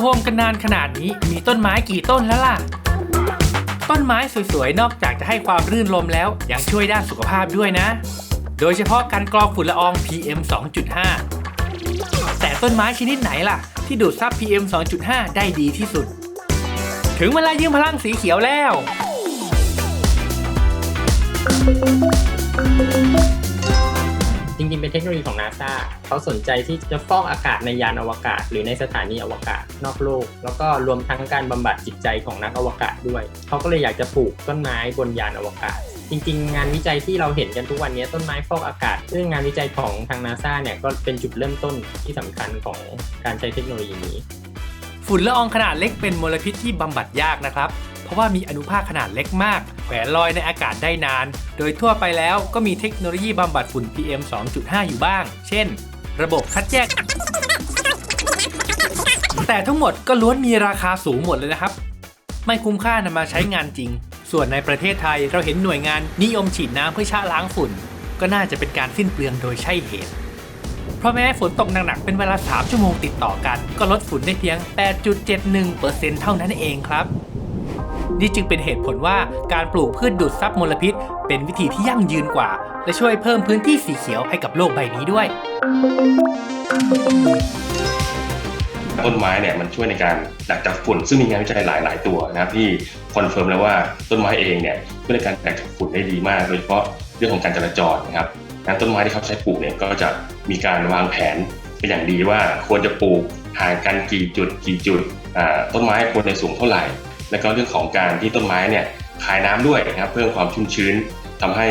โฮมกันนานขนาดนี้ มีต้นไม้กี่ต้นแล้วล่ะ ต้นไม้สวยๆ นอกจากจะให้ความรื่นลมแล้ว ยังช่วยด้านสุขภาพด้วยนะ โดยเฉพาะการกรองฝุ่นละออง PM 2.5 แต่ต้นไม้ชนิดไหนล่ะ ที่ดูดซับ PM 2.5 ได้ดีที่สุด ถึงเวลายืมพลังสีเขียวแล้ว จริงๆ เป็นเทคโนโลยีของนาซาเขาสนใจที่จะฟอกอากาศในยานอวกาศ หรือในสถานีอวกาศนอกโลก แล้วก็รวมทั้งการบำบัดจิตใจของนักอวกาศด้วยเขาก็เลยอยากจะปลูกต้นไม้บนยานอวกาศจริงๆ งานวิจัยที่เราเห็นกันทุกวันนี้ต้นไม้ฟอกอากาศ ซึ่งงานวิจัยของทางนาซาเนี่ยก็เป็นจุดเริ่มต้นที่สำคัญของการใช้เทคโนโลยีนี้ ฝุ่นละอองขนาดเล็กเป็นมลพิษที่บำบัดยากนะครับ ราะว่ามีอนุภาคขนาดเล็กมากแขวนลอยในอากาศได้นาน โดยทั่วไปแล้วก็มีเทคโนโลยีบำบัดฝุ่น PM 2.5 อยู่บ้าง เช่น ระบบคัดแยก แต่ทั้งหมดก็ล้วนมีราคาสูงหมดเลยนะครับ ไม่คุ้มค่านำมาใช้งานจริง ส่วนในประเทศไทยเราเห็นหน่วยงานนิยมฉีดน้ำเพื่อชะล้างฝุ่น ก็น่าจะเป็นการสิ้นเปลืองโดยใช่เหตุเพราะแม้ฝนตกหนักๆ เป็นเวลา 3 ชั่วโมงติดต่อกัน ก็ลดฝุ่นได้เพียง 8.71%เท่านั้นเองครับ นี่จึงเป็นเหตุผลว่าการปลูกพืชดูดซับมลพิษ เป็นวิธีที่ยั่งยืนกว่า และช่วยเพิ่มพื้นที่สีเขียวให้กับโลกใบนี้ด้วย ต้นไม้เนี่ยมันช่วยในการดักจับฝุ่น ซึ่งมีงานวิจัยหลาย ๆ ตัวนะครับที่คอนเฟิร์มแล้วว่าต้นไม้เองเนี่ยช่วยในการดักจับฝุ่นได้ดีมากโดยเฉพาะเรื่องของการจราจรนะครับงั้นต้นไม้ที่เขาใช้ปลูกเนี่ยก็จะมีการวางแผนเป็นอย่างดีว่าควรจะปลูกห่างกันกี่จุดกี่จุดต้นไม้ควรจะสูงเท่าไหร่ แล้วก็เรื่องของการที่ต้นไม้เนี่ยคายน้ำด้วยนะครับเพิ่มความชุ่มชื้นทำให้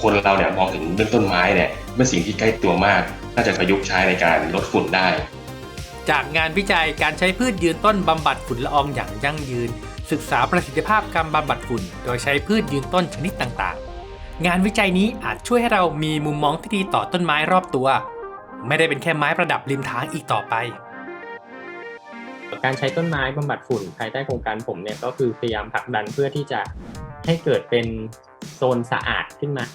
คนเราเนี่ยมองถึงเรื่องต้นไม้เนี่ยเป็นสิ่งที่ใกล้ตัวมาก น่าจะประยุกต์ใช้ในการลดฝุ่นได้ จากงานวิจัยการใช้พืชยืนต้นบำบัดฝุ่นละอองอย่างยั่งยืน ศึกษาประสิทธิภาพการบำบัดฝุ่น โดยใช้พืชยืนต้นชนิดต่างๆ งานวิจัยนี้อาจช่วยให้เรามีมุมมองที่ดีต่อต้นไม้รอบตัว ไม่ได้เป็นแค่ไม้ประดับริมทางอีกต่อไป การใช้ต้นไม้บำบัดฝุ่นภายใต้โครงการผมเนี่ยก็คือพยายามผลักดันเพื่อที่จะให้เกิดเป็นโซนสะอาดขึ้นมา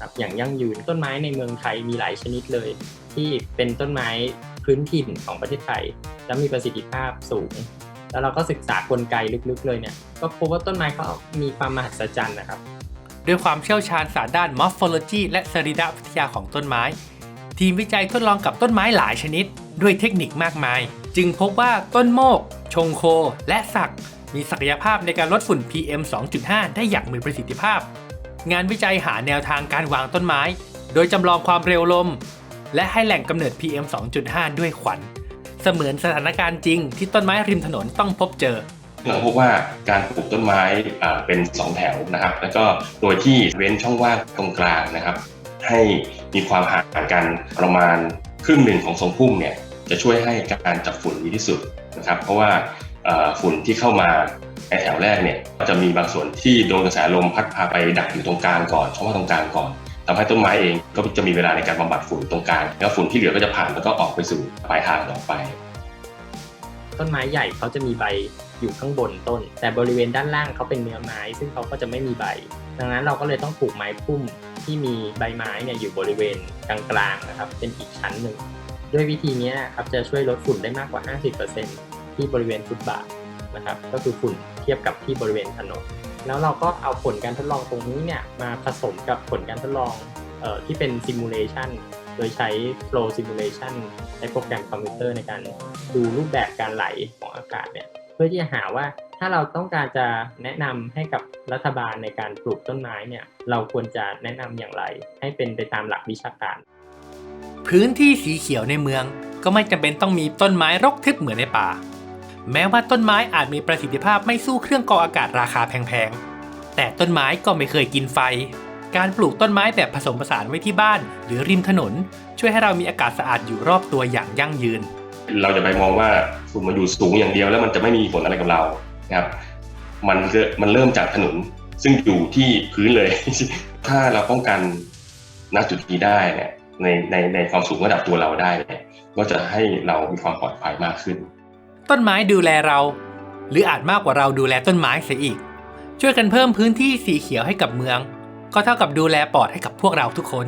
ครับอย่างยั่งยืนต้นไม้ในเมืองไทยมีหลายชนิดเลย ที่เป็นต้นไม้พื้นถิ่นของประเทศไทย และมีประสิทธิภาพสูง แล้วเราก็ศึกษากลไกลึกๆเลยเนี่ยก็พบว่าต้นไม้เขามีความมหัศจรรย์นะครับด้วยความเชี่ยวชาญศาสตร์ด้าน morphology และสรีรวิทยาของต้นไม้ ทีมวิจัยทดลองกับต้นไม้หลายชนิด ด้วยเทคนิคมากมาย จึงพบว่าต้นโมก ชงโค และสัก มีศักยภาพในการลดฝุ่น PM 2.5 ได้อย่างมีประสิทธิภาพ งานวิจัยหาแนวทางการวางต้นไม้ โดยจำลองความเร็วลม และให้แหล่งกำเนิด PM 2.5 ด้วยขวัญ เสมือนสถานการณ์จริงที่ต้นไม้ริมถนนต้องพบเจอเราพบว่าการปลูกต้นไม้เป็น 2 แถวนะครับ แล้วก็โดยที่เว้นช่องว่างตรงกลางนะครับ ให้มีความห่างกันประมาณครึ่งหนึ่งของทรงพุ่มเนี่ย จะช่วยให้การจับฝุ่นดีที่สุดนะครับเพราะว่าฝุ่นที่เข้ามาในแถวแรกเนี่ยจะมีบางส่วนที่โดนกระแสลมพัดพาไปดักอยู่ตรงกลางก่อนช่องว่างตรงกลางก่อนทำให้ต้นไม้เองก็จะมีเวลาในการบำบัดฝุ่นตรงกลางแล้วฝุ่นที่เหลือก็จะผ่านแล้วก็ออกไปสู่ปลายทางต่อไป ต้นไม้ใหญ่เขาจะมีใบอยู่ข้างบนต้น แต่บริเวณด้านล่างเขาเป็นเนื้อไม้ ซึ่งเขาก็จะไม่มีใบ ดังนั้นเราก็เลยต้องปลูกไม้พุ่มที่มีใบไม้เนี่ยอยู่บริเวณกลางๆนะครับ เป็นอีกชั้นหนึ่ง ด้วยวิธีนี้ครับจะช่วยลดฝุ่นได้มากกว่า 50%ที่บริเวณฟุตบาทนะครับก็คือฝุ่นเทียบกับที่บริเวณถนนแล้วเราก็เอาผลการทดลองตรงนี้เนี่ยมาผสมกับผลการทดลองออที่เป็นซิมูเลชันโดยใช้ flow simulation ในโปรแกรมคอมพิวเตอร์ในการดูรูปแบบการไหลของอากาศเนี่ยเพื่อที่จะหาว่าถ้าเราต้องการจะแนะนำให้กับรัฐบาลในการปลูกต้นไม้เนี่ยเราควรจะแนะนำอย่างไร ให้เป็นไปตามหลักวิชาการ พื้นที่สีเขียวในเมือง ก็ไม่จำเป็นต้องมีต้นไม้รกทึบเหมือนในป่า แม้ว่าต้นไม้อาจมีประสิทธิภาพไม่สู้เครื่องกรองอากาศราคาแพงๆ แต่ต้นไม้ก็ไม่เคยกินไฟ การปลูกต้นไม้แบบผสมผสานไว้ที่บ้าน หรือริมถนน ช่วยให้เรามีอากาศสะอาดอยู่รอบตัวอย่างยั่งยืน เราจะไปมองว่าฝุ่นมันอยู่สูงอย่างเดียวแล้วมันจะไม่มีผลอะไรกับเรานะครับมันเกิดมันเริ่มจากถนนซึ่งอยู่ที่พื้นเลย ถ้าเราป้องกันณจุดนี้ได้เนี่ย ในในในความสูงระดับตัวเราได้เนี่ยก็จะให้เรามีความปลอดภัยมากขึ้น ต้นไม้ดูแลเรา หรืออาจมากกว่าเราดูแลต้นไม้เสียอีก ช่วยกันเพิ่มพื้นที่สีเขียวให้กับเมือง ก็เท่ากับดูแลปอดให้กับพวกเราทุกคน